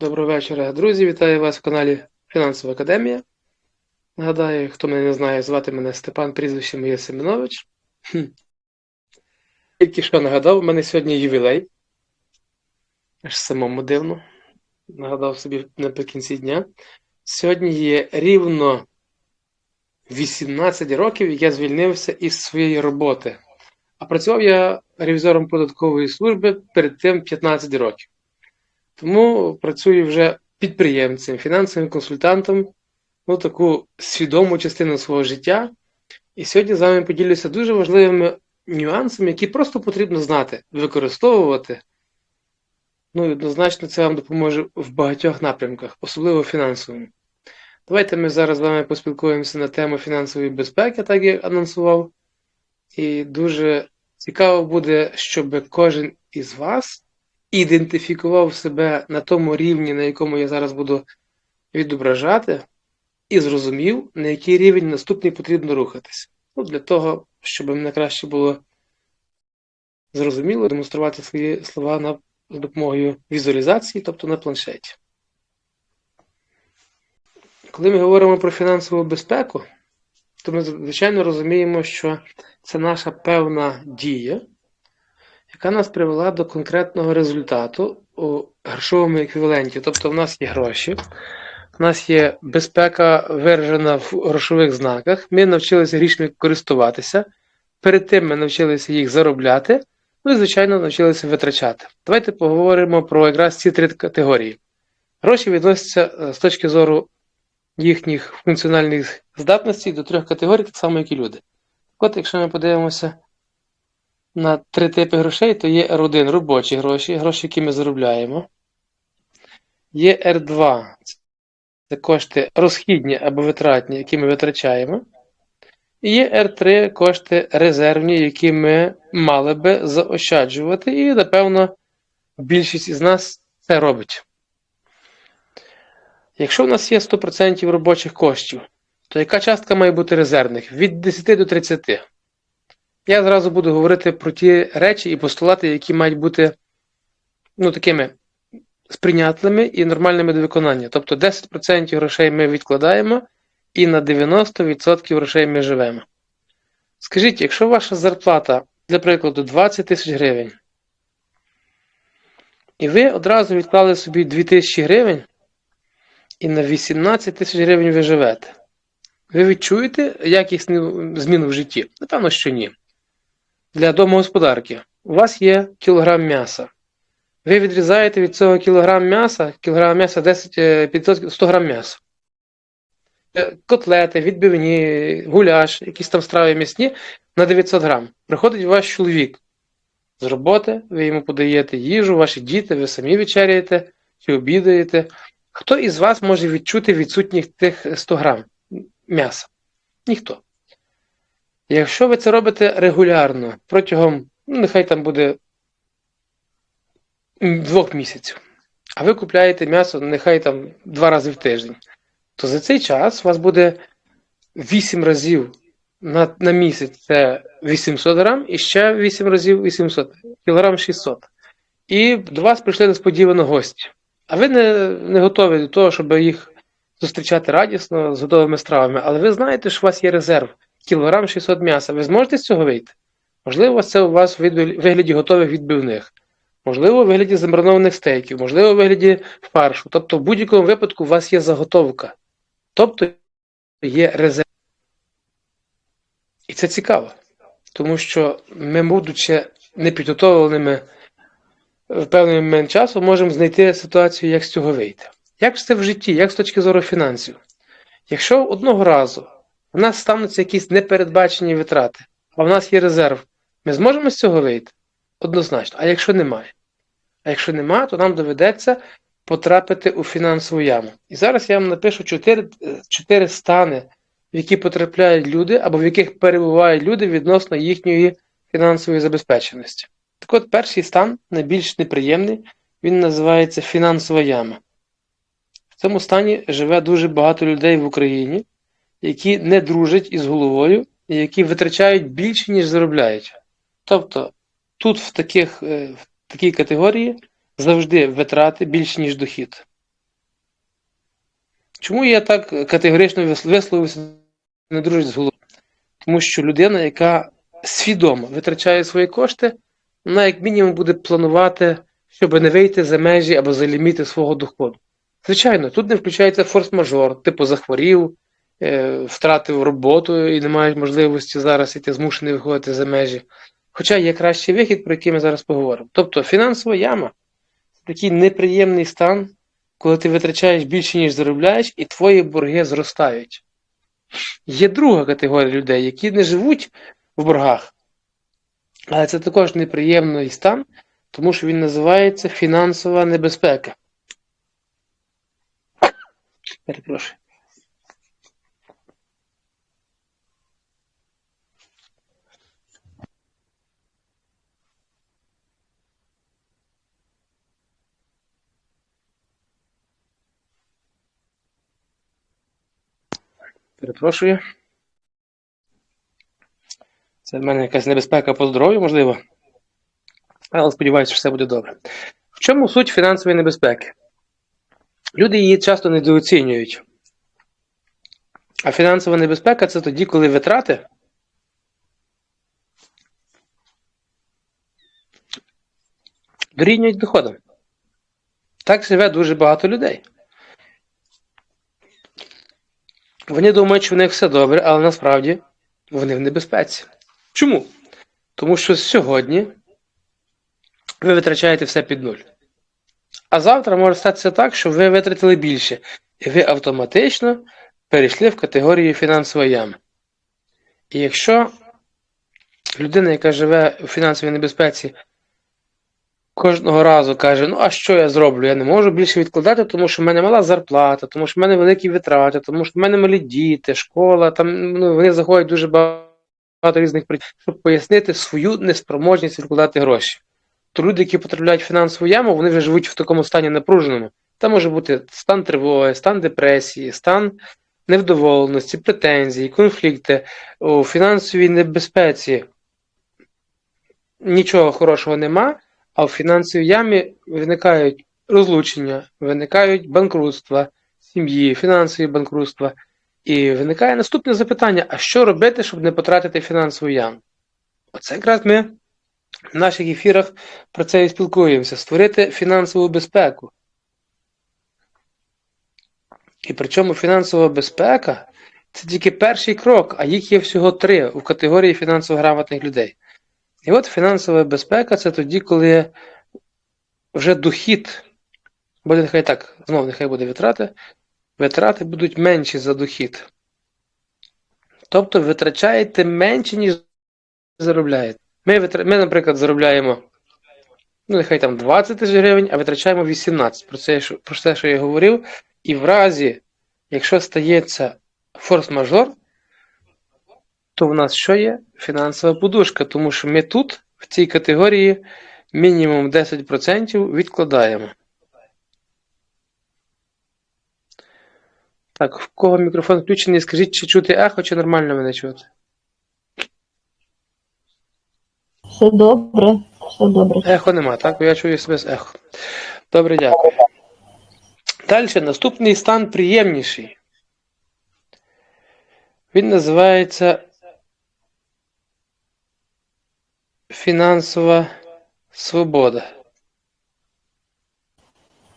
Доброго вечора, друзі. Вітаю вас в каналі Фінансова Академія. Нагадаю, хто мене не знає, звати мене Степан, прізвище моє Семенович. Тільки що нагадав, у мене сьогодні ювілей. Аж самому дивно. Нагадав собі наприкінці дня. Сьогодні є рівно 18 років, я звільнився із своєї роботи. А працював я ревізором податкової служби перед тим 15 років. Тому працюю вже підприємцем, фінансовим консультантом, ну таку свідому частину свого життя. І сьогодні з вами поділюся дуже важливими нюансами, які просто потрібно знати, використовувати. Ну однозначно це вам допоможе в багатьох напрямках, особливо фінансовому. Давайте ми зараз з вами поспілкуємося на тему фінансової безпеки, так як анонсував. І дуже цікаво буде, щоб кожен із вас ідентифікував себе на тому рівні, на якому я зараз буду відображати, і зрозумів, на який рівень наступний потрібно рухатись. Ну, Для того, щоб мене краще було зрозуміло демонструвати свої слова на, з допомогою візуалізації, тобто на планшеті. Коли ми говоримо про фінансову безпеку, то ми, звичайно, розуміємо, що це наша певна дія, яка нас привела до конкретного результату у грошовому еквіваленті. Тобто в нас є гроші, в нас є безпека виражена в грошових знаках, ми навчилися грішми користуватися, перед тим ми навчилися їх заробляти, ну і, звичайно, навчилися витрачати. Давайте поговоримо про якраз ці три категорії. Гроші відносяться е, з точки зору їхніх функціональних здатностей до трьох категорій, так само, як і люди. От, якщо ми подивимося на три типи грошей, то є R1 робочі гроші, гроші, які ми заробляємо. Є R2 це кошти розхідні або витратні, які ми витрачаємо. І є R3 кошти резервні, які ми мали би заощаджувати, і, напевно, більшість із нас це робить. Якщо в нас є 100% робочих коштів, то яка частка має бути резервних? Від 10 до 30. Я зразу буду говорити про ті речі і постулати, які мають бути ну, такими сприйнятними і нормальними до виконання. Тобто 10% грошей ми відкладаємо, і на 90% грошей ми живемо. Скажіть, якщо ваша зарплата, для прикладу, 20 тисяч гривень, і ви одразу відклали собі 2 тисячі гривень, і на 18 тисяч гривень ви живете. Ви відчуєте якісну зміну в житті? Напевно, що ні. Для домогосподарки. У вас є кілограм м'яса. Ви відрізаєте від цього кілограм м'яса, кілограм м'яса 10 500, 100 грам м'яса. Е, Котлети, відбивні, гуляш, якісь там страви м'ясні на 900 грам. Приходить ваш чоловік з роботи, ви йому подаєте їжу, ваші діти, ви самі вечеряєте чи обідаєте. Хто із вас може відчути відсутніх тих 100 грам м'яса? Ніхто. Якщо ви це робите регулярно протягом, ну, нехай там буде двох місяців, а ви купляєте м'ясо нехай там два рази в тиждень, то за цей час у вас буде 8 разів на на місяць це 800 грам і ще 8 разів 800, кілограм 600. І до вас прийшли несподівано гості. А ви не, не готові до того, щоб їх зустрічати радісно з готовими стравами, але ви знаєте, що у вас є резерв кілограм 600 м'яса. Ви зможете з цього вийти? Можливо, це у вас в вигляді готових відбивних, можливо, у вигляді замаринованих стейків, можливо, у вигляді фаршу. Тобто, в будь-якому випадку у вас є заготовка. Тобто є резерв. І це цікаво, тому що ми, будучи непідготовленими в певний момент часу, можемо знайти ситуацію, як з цього вийти. Як це в житті, як з точки зору фінансів? Якщо одного разу у нас стануться якісь непередбачені витрати, а в нас є резерв, ми зможемо з цього вийти? Однозначно. А якщо немає? А якщо немає, то нам доведеться потрапити у фінансову яму. І зараз я вам напишу 4, 4 стани, в які потрапляють люди, або в яких перебувають люди відносно їхньої фінансової забезпеченості. Так от, перший стан, найбільш неприємний, він називається фінансова яма. В цьому стані живе дуже багато людей в Україні, які не дружать із головою і які витрачають більше, ніж заробляють. Тобто тут в таких, в такій категорії завжди витрати більше, ніж дохід. Чому я так категорично вис- висловився не дружить з головою? Тому що людина, яка свідомо витрачає свої кошти, вона як мінімум буде планувати, щоб не вийти за межі або за ліміти свого доходу. Звичайно, тут не включається форс-мажор, типу захворів, е, втратив роботу і не мають можливості зараз іти змушений виходити за межі. Хоча є кращий вихід, про який ми зараз поговоримо. Тобто фінансова яма це такий неприємний стан, коли ти витрачаєш більше, ніж заробляєш, і твої борги зростають. Є друга категорія людей, які не живуть в боргах, але це також неприємний стан, тому що він називається фінансова небезпека. Перепрошую. Перепрошую. Це в мене якась небезпека по здоров'ю, можливо. Але сподіваюся, що все буде добре. В чому суть фінансової небезпеки? Люди її часто недооцінюють. А фінансова небезпека це тоді, коли витрати дорівнюють доходам. Так живе дуже багато людей. Вони думають, що в них все добре, але насправді вони в небезпеці. Чому? Тому що сьогодні ви витрачаєте все під нуль. А завтра може статися так, що ви витратили більше, і ви автоматично перейшли в категорію фінансова яма. І якщо людина, яка живе у фінансовій небезпеці, кожного разу каже, ну а що я зроблю? Я не можу більше відкладати, тому що в мене мала зарплата, тому що в мене великі витрати, тому що в мене малі діти, школа, там ну, вони заходять дуже багато різних причин, щоб пояснити свою неспроможність відкладати гроші. То люди, які потрапляють фінансову яму, вони вже живуть в такому стані напруженому. Там може бути стан тривоги, стан депресії, стан невдоволеності, претензії, конфлікти у фінансовій небезпеці. Нічого хорошого нема, а в фінансовій ямі виникають розлучення, виникають банкрутства сім'ї, фінансові банкрутства. І виникає наступне запитання: а що робити, щоб не потратити фінансову яму? Оце якраз ми в наших ефірах про це і спілкуємося: створити фінансову безпеку. І причому фінансова безпека це тільки перший крок, а їх є всього три у категорії фінансово грамотних людей. І от фінансова безпека це тоді, коли вже дохід, бо нехай так, знову нехай буде витрати, витрати будуть менші за дохід. Тобто витрачаєте менше, ніж заробляєте. Ми. Ми, наприклад, заробляємо, ну, нехай там 20 тисяч гривень, а витрачаємо 18 про це, про те, що я говорив. І в разі, якщо стається форс-мажор, то в нас що є? Фінансова подушка, тому що ми тут, в цій категорії, мінімум 10% відкладаємо. Так, в кого мікрофон включений, скажіть, чи чути ехо, чи нормально мене чути? Все добре, все добре. Ехо нема, так? Я чую себе з ехо. Добре, дякую. Далі, наступний стан приємніший. Він називається фінансова свобода.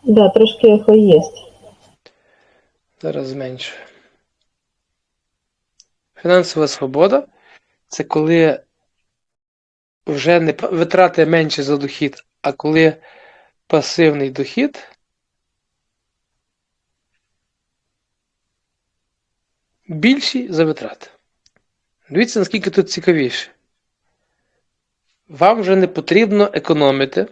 Да, трошки ехо є. Зараз зменшую. Фінансова свобода це коли вже не витрати менше за дохід, а коли пасивний дохід більший за витрати. Дивіться, наскільки тут цікавіше. Вам вже не потрібно економити,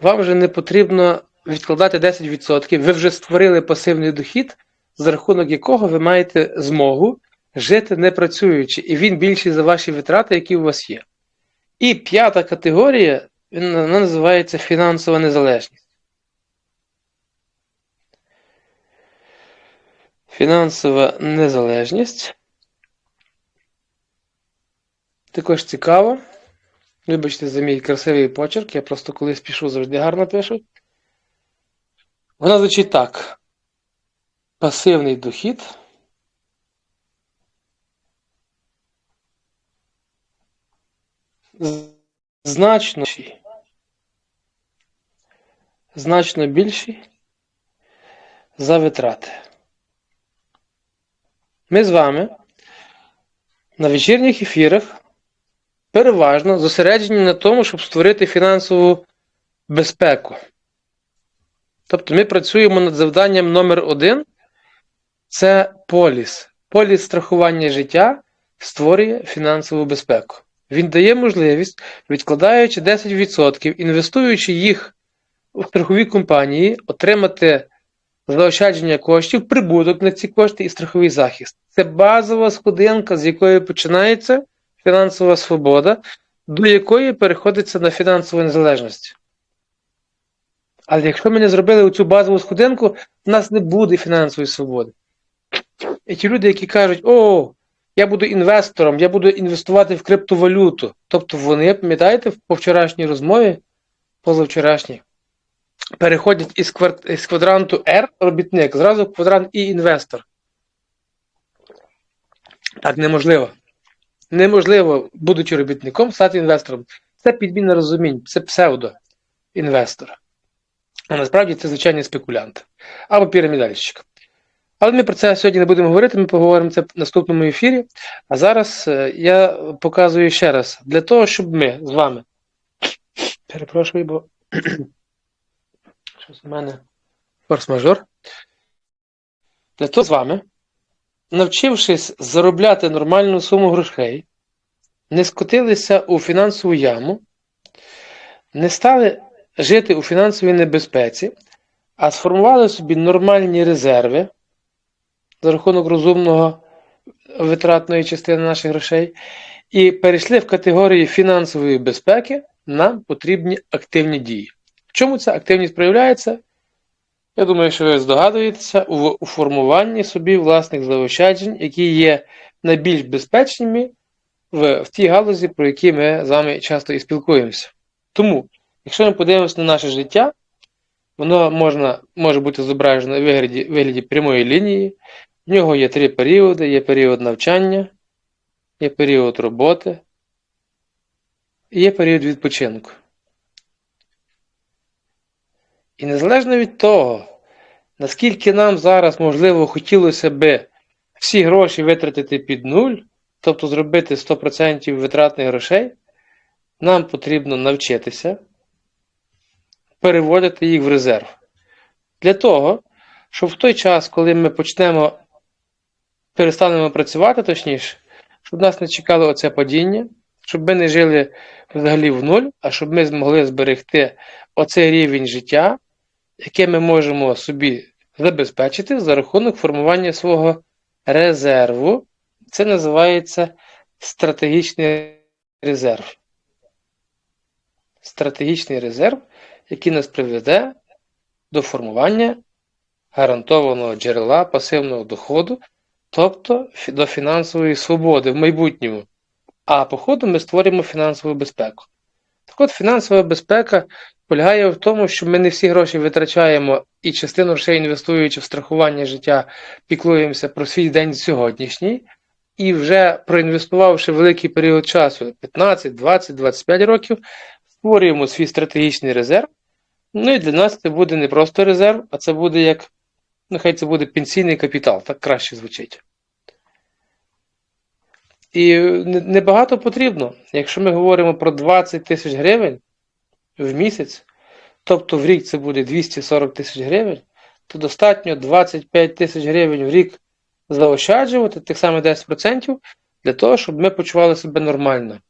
вам вже не потрібно відкладати 10%. Ви вже створили пасивний дохід, за рахунок якого ви маєте змогу жити не працюючи, і він більший за ваші витрати, які у вас є. І п'ята категорія, вона називається фінансова незалежність. Фінансова незалежність. Також цікаво. Вибачте за мій красивий почерк, я просто колись пишу, завжди гарно пишу. Вона звучить так. пасивний дохід значно значно більший за витрати. Ми з вами на вечірніх ефірах переважно зосереджені на тому, щоб створити фінансову безпеку. Тобто ми працюємо над завданням номер один це поліс. Поліс страхування життя створює фінансову безпеку. Він дає можливість, відкладаючи 10%, інвестуючи їх у страхові компанії, отримати заощадження коштів, прибуток на ці кошти і страховий захист. Це базова сходинка, з якої починається фінансова свобода, до якої переходиться на фінансову незалежність. Але якщо ми не зробили цю базову сходинку, в нас не буде фінансової свободи. І ті люди, які кажуть, о, я буду інвестором, я буду інвестувати в криптовалюту. Тобто вони, пам'ятаєте, по вчорашній розмові, позавчорашній, переходять із, квар... із квадранту R робітник, зразу в квадрант І інвестор. Так неможливо. Неможливо, будучи робітником, стати інвестором. Це підміна розумінь, це псевдо-інвестор. А насправді це звичайний спекулянт або пірамідальщик. Але ми про це сьогодні не будемо говорити, ми поговоримо це в наступному ефірі. А зараз е, я показую ще раз, для того, щоб ми з вами. Перепрошую, бо щось у мене форс-мажор. Для того з вами, навчившись заробляти нормальну суму грошей, не скотилися у фінансову яму, не стали жити у фінансовій небезпеці, а сформували собі нормальні резерви за рахунок розумного витратної частини наших грошей, і перейшли в категорії фінансової безпеки, нам потрібні активні дії. В чому ця активність проявляється? Я думаю, що ви здогадуєтеся у, формуванні собі власних заощаджень, які є найбільш безпечними в, в тій галузі, про які ми з вами часто і спілкуємося. Тому, якщо ми подивимося на наше життя, воно можна, може бути зображено у вигляді, вигляді прямої лінії. В нього є три періоди: є період навчання, є період роботи, і є період відпочинку. І незалежно від того, наскільки нам зараз, можливо, хотілося би всі гроші витратити під нуль, тобто зробити 100% витратних грошей, нам потрібно навчитися переводити їх в резерв. Для того, щоб в той час, коли ми почнемо перестанемо працювати, точніше, щоб нас не чекало оце падіння, щоб ми не жили взагалі в нуль, а щоб ми змогли зберегти оцей рівень життя, який ми можемо собі забезпечити за рахунок формування свого резерву. Це називається стратегічний резерв. Стратегічний резерв, який нас приведе до формування гарантованого джерела пасивного доходу, тобто до фінансової свободи в майбутньому. А по ходу ми створюємо фінансову безпеку. От, фінансова безпека полягає в тому, що ми не всі гроші витрачаємо і частину грошей інвестуючи в страхування життя, піклуємося про свій день сьогоднішній, і вже проінвестувавши великий період часу 15, 20, 25 років, створюємо свій стратегічний резерв. Ну і для нас це буде не просто резерв, а це буде як, нехай це буде пенсійний капітал, так краще звучить. І небагато потрібно. Якщо ми говоримо про 20 тисяч гривень в місяць, тобто в рік це буде 240 тисяч гривень, то достатньо 25 тисяч гривень в рік заощаджувати, тих самих 10%, для того, щоб ми почували себе нормально.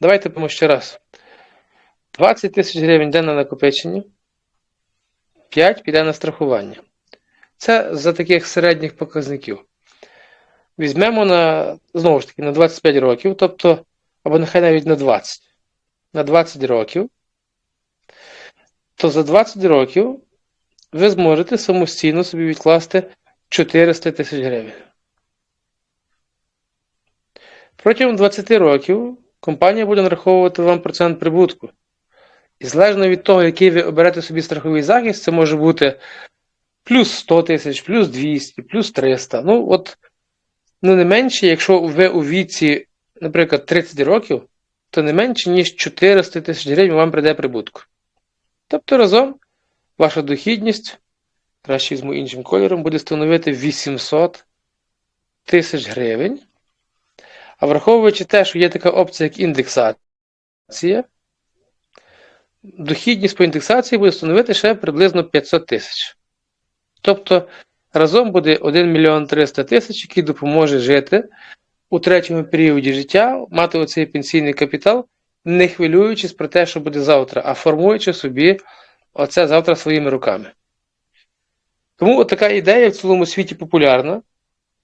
Давайте помо ще раз. 20 тисяч гривень йде на накопичення, 5 піде на страхування. Це за таких середніх показників. Візьмемо на, знову ж таки, на 25 років, тобто, або нехай навіть на 20. На 20 років, то за 20 років ви зможете самостійно собі відкласти 400 тисяч гривень. Протягом 20 років компанія буде нараховувати вам процент прибутку. І залежно від того, який ви оберете собі страховий захист, це може бути плюс 100 тисяч, плюс 200, плюс 300. Ну, от, ну не менше, якщо ви у віці, наприклад, 30 років, то не менше, ніж 400 тисяч гривень вам прийде прибутку. Тобто разом ваша дохідність, краще візьму іншим кольором, буде становити 800 тисяч гривень. А враховуючи те, що є така опція, як індексація, дохідність по індексації буде становити ще приблизно 500 тисяч. Тобто разом буде 1 мільйон 300 тисяч, який допоможе жити у третьому періоді життя, мати оцей пенсійний капітал, не хвилюючись про те, що буде завтра, а формуючи собі оце завтра своїми руками. Тому от така ідея в цілому світі популярна.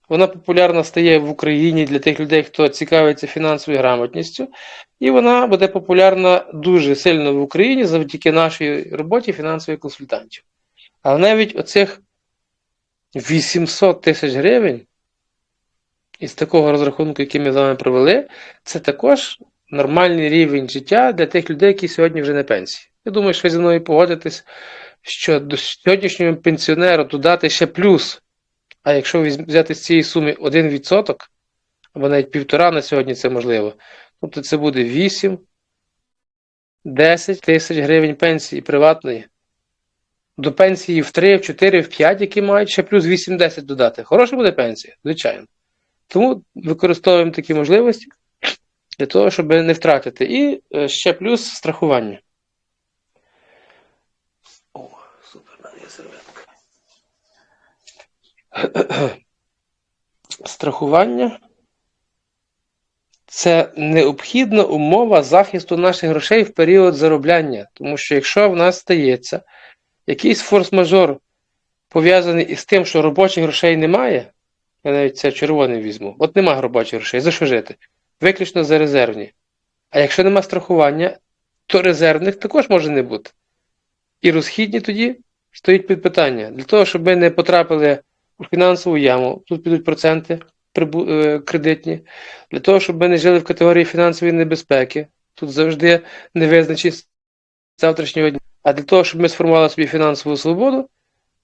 Вона популярна стає в Україні для тих людей, хто цікавиться фінансовою грамотністю, і вона буде популярна дуже сильно в Україні завдяки нашій роботі фінансових консультантів. Але навіть оцих 800 тисяч гривень із такого розрахунку, який ми з вами провели, це також нормальний рівень життя для тих людей, які сьогодні вже на пенсії. Я думаю, що ви зі мною погодитесь, що до сьогоднішнього пенсіонеру додати ще плюс. А якщо взяти з цієї суми 1%, або навіть півтора на сьогодні це можливо, тобто це буде 8, 10 тисяч гривень пенсії приватної. До пенсії в 3, в 4, в 5, які мають ще плюс 8-10 додати. Хороша буде пенсія, звичайно. Тому використовуємо такі можливості для того, щоб не втратити. І е, ще плюс страхування. О, супер, мене є серветка. Страхування це необхідна умова захисту наших грошей в період заробляння. Тому що якщо в нас стається якийсь форс-мажор пов'язаний із тим, що робочих грошей немає, я навіть це червоним візьму, от немає робочих грошей, за що жити? Виключно за резервні. А якщо нема страхування, то резервних також може не бути. І розхідні тоді стоїть під питання. Для того, щоб ми не потрапили у фінансову яму, тут підуть проценти е, кредитні, для того, щоб ми не жили в категорії фінансової небезпеки, тут завжди невизначеність завтрашнього дня. А для того, щоб ми сформували собі фінансову свободу,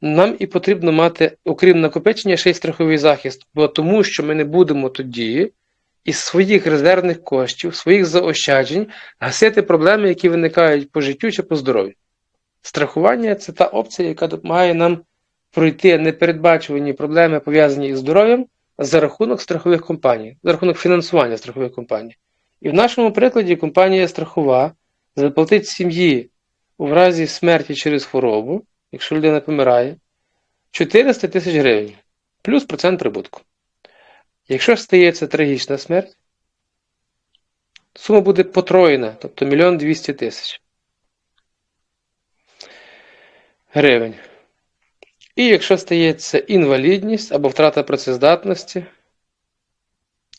нам і потрібно мати, окрім накопичення, ще й страховий захист, бо тому що ми не будемо тоді із своїх резервних коштів, своїх заощаджень гасити проблеми, які виникають по життю чи по здоров'ю. Страхування це та опція, яка допомагає нам пройти непередбачувані проблеми, пов'язані із здоров'ям, за рахунок страхових компаній, за рахунок фінансування страхових компаній. І в нашому прикладі компанія страхова заплатить сім'ї у разі смерті через хворобу, якщо людина помирає, 400 тисяч гривень плюс процент прибутку. Якщо стається трагічна смерть, сума буде потроєна, тобто 1 200 тисяч гривень. І якщо стається інвалідність або втрата працездатності,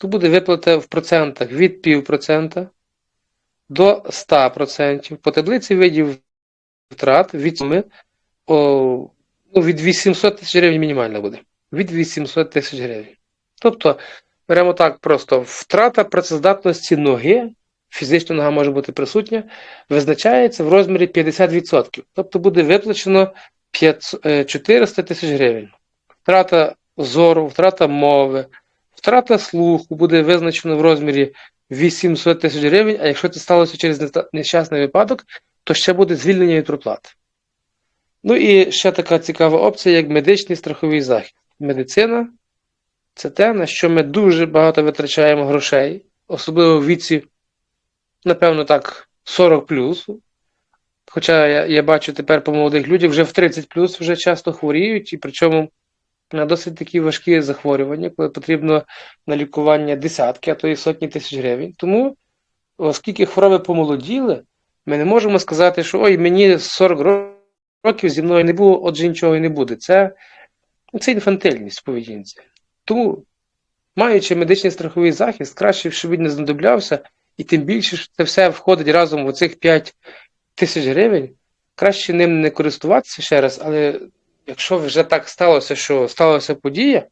то буде виплата в процентах від 0,5% до 100%. По таблиці видів втрат від суми ну, від 800 тисяч гривень мінімальна буде. Від 800 тисяч гривень. Тобто, беремо так просто втрата працездатності ноги, фізична нога може бути присутня, визначається в розмірі 50%. Тобто буде виплачено 500, е, 400 тисяч гривень. Втрата зору, втрата мови, втрата слуху буде визначено в розмірі 800 тисяч гривень, а якщо це сталося через нещасний випадок, то ще буде звільнення від проплати. Ну і ще така цікава опція, як медичний страховий захист. Медицина це те, на що ми дуже багато витрачаємо грошей, особливо в віці, напевно, так, 40 Хоча я, я бачу тепер по молодих людях вже в 30 вже часто хворіють, і причому на досить такі важкі захворювання, коли потрібно на лікування десятки, а то і сотні тисяч гривень. Тому, оскільки хвороби помолоділи, ми не можемо сказати, що ой, мені 40 років зі мною не було, отже нічого і не буде. Це, це інфантильність в поведінці. Тому, маючи медичний страховий захист, краще, щоб він не знадоблявся, і тим більше, що це все входить разом в оцих 5 тисяч гривень, краще ним не користуватися ще раз, але якщо вже так сталося, що сталася подія,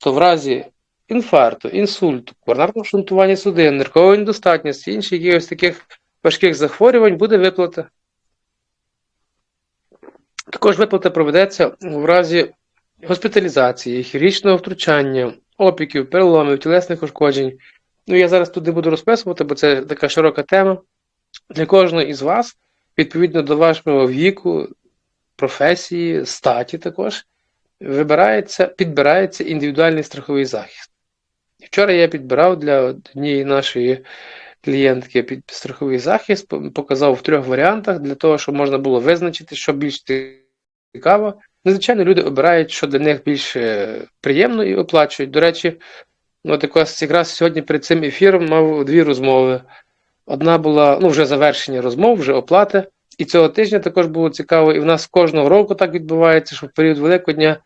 то в разі інфаркту, інсульту, коронарного шунтування судин, ниркової недостатності, інших якихось таких важких захворювань буде виплата. Також виплата проведеться в разі госпіталізації, хірургічного втручання, опіків, переломів, тілесних ушкоджень. Ну, я зараз не буду розписувати, бо це така широка тема. Для кожного із вас, відповідно до вашого віку, професії, статі також, вибирається, підбирається індивідуальний страховий захист. Вчора я підбирав для однієї нашої клієнтки під страховий захист, показав в трьох варіантах для того, щоб можна було визначити, що більш цікаво. Ну, звичайно, люди обирають, що для них більш е, приємно і оплачують. До речі, от якраз, якраз сьогодні перед цим ефіром мав дві розмови. Одна була ну, вже завершення розмов, вже оплати. І цього тижня також було цікаво, і в нас кожного року так відбувається, що в період Великодня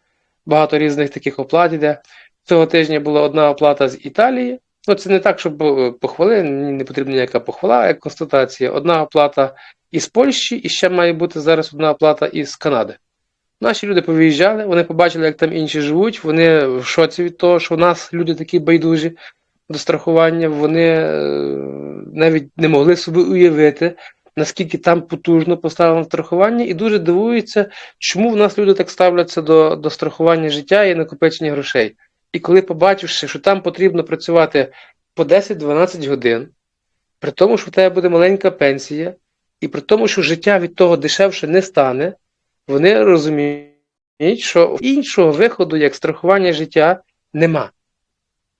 багато різних таких оплат іде. Цього тижня була одна оплата з Італії. Ну, це не так, щоб е, похвали, не потрібна ніяка похвала, як констатація. Одна оплата із Польщі, і ще має бути зараз одна оплата із Канади. Наші люди повиїжджали, вони побачили, як там інші живуть. Вони в шоці від того, що в нас люди такі байдужі до страхування. Вони е, навіть не могли собі уявити, наскільки там потужно поставлено страхування, і дуже дивуються, чому в нас люди так ставляться до, до страхування життя і накопичення грошей. І коли побачивши, що там потрібно працювати по 10-12 годин, при тому, що в тебе буде маленька пенсія, і при тому, що життя від того дешевше не стане, вони розуміють, що іншого виходу, як страхування життя, нема.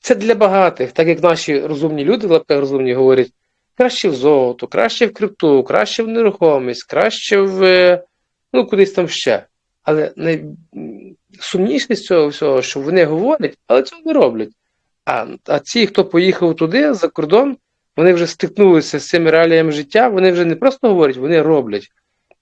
Це для багатих, так як наші розумні люди, в лапках розумні, говорять, краще в золото, краще в крипту, краще в нерухомість, краще в е, ну, кудись там ще. Але найсумніше з цього всього, що вони говорять, але цього не роблять. А, а ті, хто поїхав туди, за кордон, вони вже стикнулися з цими реаліями життя, вони вже не просто говорять, вони роблять.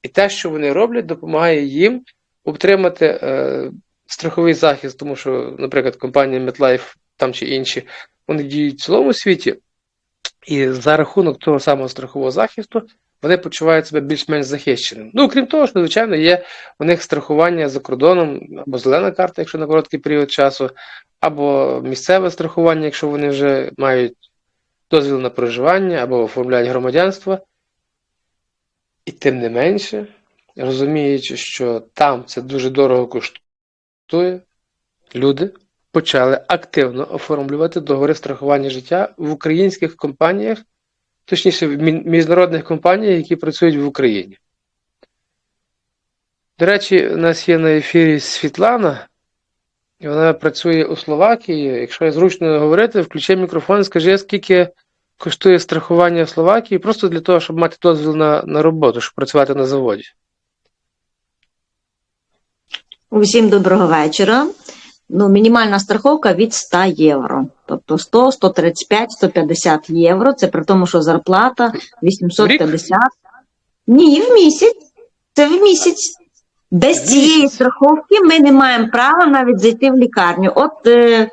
І те, що вони роблять, допомагає їм отримати е, страховий захист, тому що, наприклад, компанія MetLife там чи інші, вони діють в цілому світі, і за рахунок того самого страхового захисту вони почувають себе більш-менш захищеними. Ну, крім того, що, звичайно, є у них страхування за кордоном, або зелена карта, якщо на короткий період часу, або місцеве страхування, якщо вони вже мають дозвіл на проживання, або оформляють громадянство. І тим не менше, розуміючи, що там це дуже дорого коштує, люди почали активно оформлювати договори страхування життя в українських компаніях, точніше, міжнародних компаніях, які працюють в Україні. До речі, у нас є на ефірі Світлана, і вона працює у Словакії. Якщо я зручно говорити, включи мікрофон, скажи, скільки коштує страхування в Словакії, просто для того, щоб мати дозвіл на, на роботу, щоб працювати на заводі. Усім доброго вечора. Ну, мінімальна страховка від 100 євро. Тобто 100, 135, 150 євро. Це при тому, що зарплата 850. Ні, в місяць. Це в місяць. Без цієї страховки ми не маємо права навіть зайти в лікарню. От е,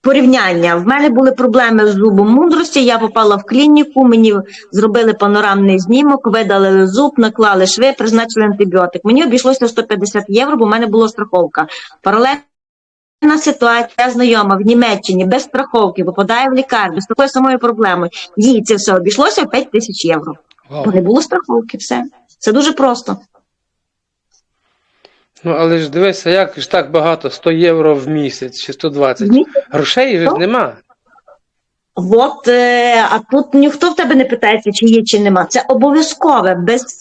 порівняння. В мене були проблеми з зубом мудрості. Я попала в клініку, мені зробили панорамний знімок, видалили зуб, наклали шви, призначили антибіотик. Мені обійшлося 150 євро, бо в мене була страховка. Паралельна ситуація знайома в Німеччині без страховки, попадає в лікарню з такою самою проблемою. Їй це все обійшлося в 5 тисяч євро. Вау. Бо не було страховки, все. Це дуже просто. Ну, але ж дивися, як ж так багато, 100 євро в місяць чи 120. Ні. Грошей же ж нема. От, е, а тут ніхто в тебе не питається, чи є, чи нема. Це обов'язкове. Без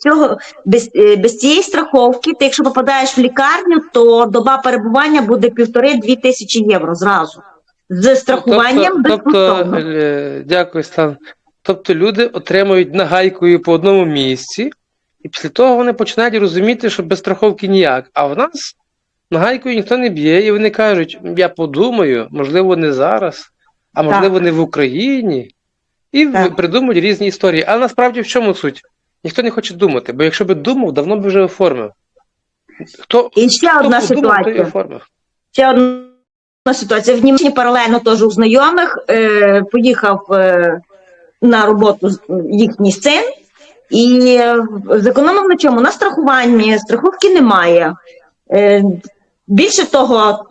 цього, без, е, без цієї страховки, ти якщо попадаєш в лікарню, то доба перебування буде півтори-дві тисячі євро зразу. З страхуванням тобто, тобто, безкоштовно. е, дякую, Стан. Тобто люди отримують нагайкою по одному місці, і після того вони починають розуміти, що без страховки ніяк. А в нас нагайкою ніхто не б'є, і вони кажуть: я подумаю, можливо, не зараз, а можливо, не в Україні. І Так. придумують різні історії. Але насправді в чому суть? Ніхто не хоче думати, бо якщо би думав, давно б вже оформив. Хто, І ще хто одна подумав, той ситуація. оформив. Ще одна ситуація. В Німеччині паралельно теж у знайомих е, поїхав е, на роботу їхній син і зекономив на чому? На страхуванні, страховки немає. Е, більше того,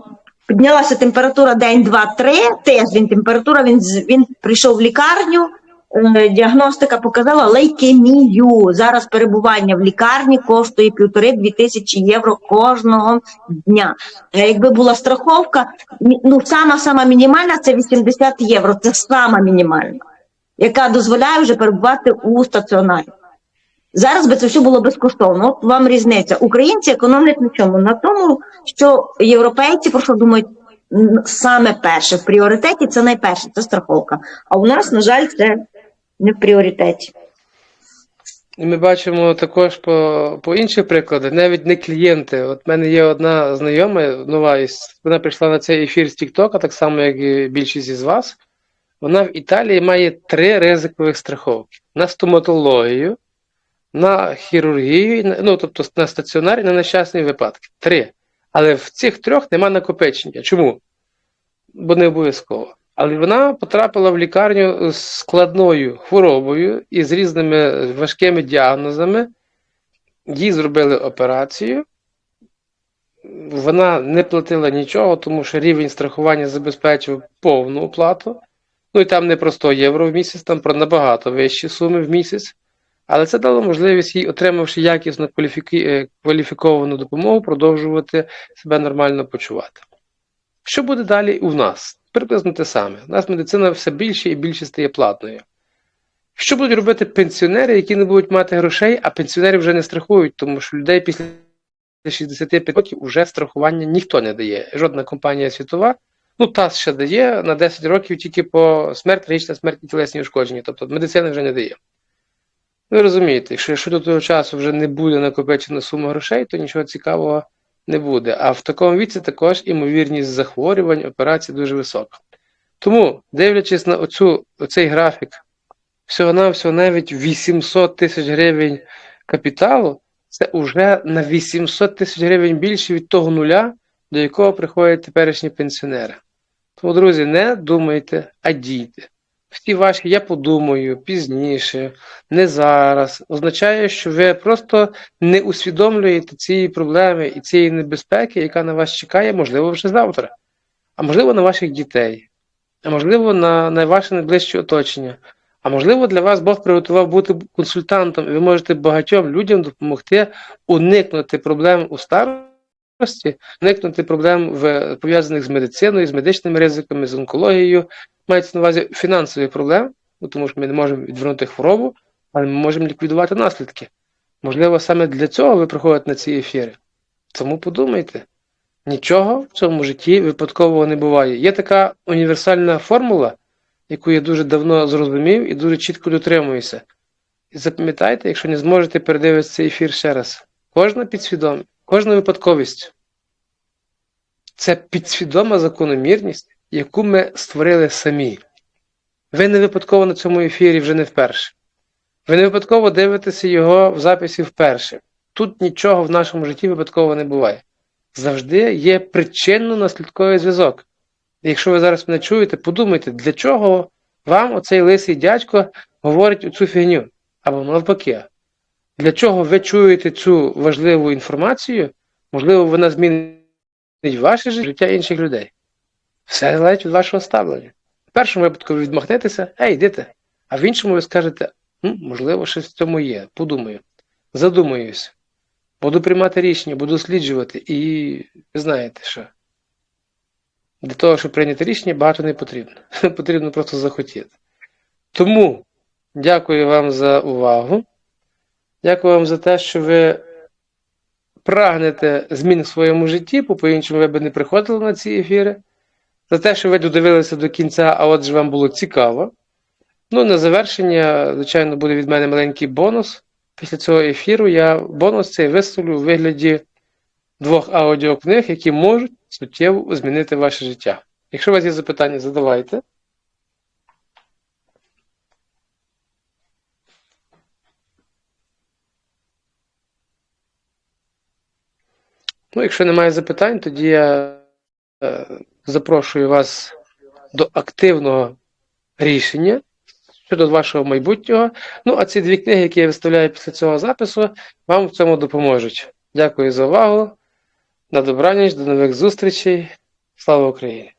піднялася температура день, два, три, тиждень температура, він, він прийшов в лікарню, е, діагностика показала лейкемію. Зараз перебування в лікарні коштує півтори-дві тисячі євро кожного дня. Е, Якби була страховка, ну сама сама мінімальна це 80 євро. Це сама мінімальна, яка дозволяє вже перебувати у стаціонарі. Зараз би це все було безкоштовно. От вам різниця. Українці економлять на чому? На тому, що європейці про що думають саме перше в пріоритеті це найперше, це страховка. А у нас, на жаль, це не в пріоритеті. І ми бачимо також по, по інших прикладах, навіть не клієнти. От в мене є одна знайома нова, із- вона прийшла на цей ефір з TikTok, так само, як і більшість із вас. Вона в Італії має три ризикових страховки: на стоматологію, на хірургію, ну тобто на стаціонар і на нещасні випадки. Три. Але в цих трьох нема накопичення. Чому? Бо не обов'язково. Але вона потрапила в лікарню з складною хворобою і з різними важкими діагнозами. Їй зробили операцію. Вона не платила нічого, тому що рівень страхування забезпечив повну оплату. Ну і там не про 100 євро в місяць, там про набагато вищі суми в місяць. Але це дало можливість їй, отримавши кваліфіки- е, кваліфіковану допомогу, продовжувати себе нормально почувати. Що буде далі у нас? Приблизно те саме. У нас медицина все більше і більше стає платною. Що будуть робити пенсіонери, які не будуть мати грошей, а пенсіонери вже не страхують, тому що людей після 65 років вже страхування ніхто не дає. Жодна компанія світова. Ну, ТАСС ще дає на 10 років тільки по смерть, трагічна смерть і тілесні ушкодження. Тобто медицина вже не дає. Ви розумієте, що якщо до того часу вже не буде накопичена сума грошей, то нічого цікавого не буде. А в такому віці також імовірність захворювань, операцій дуже висока. Тому, дивлячись на оцю, оцей графік, всього-навсього навіть 800 тисяч гривень капіталу, це вже на 800 тисяч гривень більше від того нуля, до якого приходять теперішні пенсіонери. Тому, друзі, не думайте, а дійте. Всі ваші я подумаю пізніше, не зараз, означає, що ви просто не усвідомлюєте цієї проблеми і цієї небезпеки, яка на вас чекає, можливо, вже завтра, а можливо, на ваших дітей, а можливо, на, на ваше найближче оточення. А можливо, для вас Бог приготував бути консультантом, і ви можете багатьом людям допомогти уникнути проблем у старості, уникнути проблем пов'язаних з медициною, з медичними ризиками, з онкологією. Мається на увазі фінансові проблеми, ну, тому що ми не можемо відвернути хворобу, але ми можемо ліквідувати наслідки. Можливо, саме для цього ви приходите на ці ефіри. Тому подумайте, нічого в цьому житті випадкового не буває. Є така універсальна формула, яку я дуже давно зрозумів і дуже чітко дотримуюся. І запам'ятайте, якщо не зможете передивитися цей ефір ще раз. Кожна підсвідомість, кожна випадковість це підсвідома закономірність, яку ми створили самі. Ви не випадково на цьому ефірі вже не вперше. Ви не випадково дивитеся його в записі вперше. Тут нічого в нашому житті випадково не буває. Завжди є причинно-наслідковий зв'язок. Якщо ви зараз мене чуєте, подумайте, для чого вам оцей лисий дядько говорить оцю фігню, або навпаки. Для чого ви чуєте цю важливу інформацію? Можливо, вона змінить ваше життя інших людей. Все залежить від вашого ставлення. В першому випадку ви відмахнетеся, ей, йдете. А в іншому ви скажете, «М, можливо, щось в цьому є. Подумаю, задумаюсь, буду приймати рішення, буду досліджувати, і знаєте що. Для того, щоб прийняти рішення, багато не потрібно. Потрібно просто захотіти. Тому дякую вам за увагу. Дякую вам за те, що ви прагнете змін в своєму житті, бо по-іншому ви б не приходили на ці ефіри. За те, що ви додивилися до кінця, а отже, вам було цікаво. Ну, на завершення, звичайно, буде від мене маленький бонус. Після цього ефіру я бонус цей виставлю у вигляді двох аудіокниг, які можуть суттєво змінити ваше життя. Якщо у вас є запитання, задавайте. Ну, якщо немає запитань, тоді я е, запрошую вас до активного рішення щодо вашого майбутнього. Ну, а ці дві книги, які я виставляю після цього запису, вам в цьому допоможуть. Дякую за увагу. На добраніч, до нових зустрічей. Слава Україні!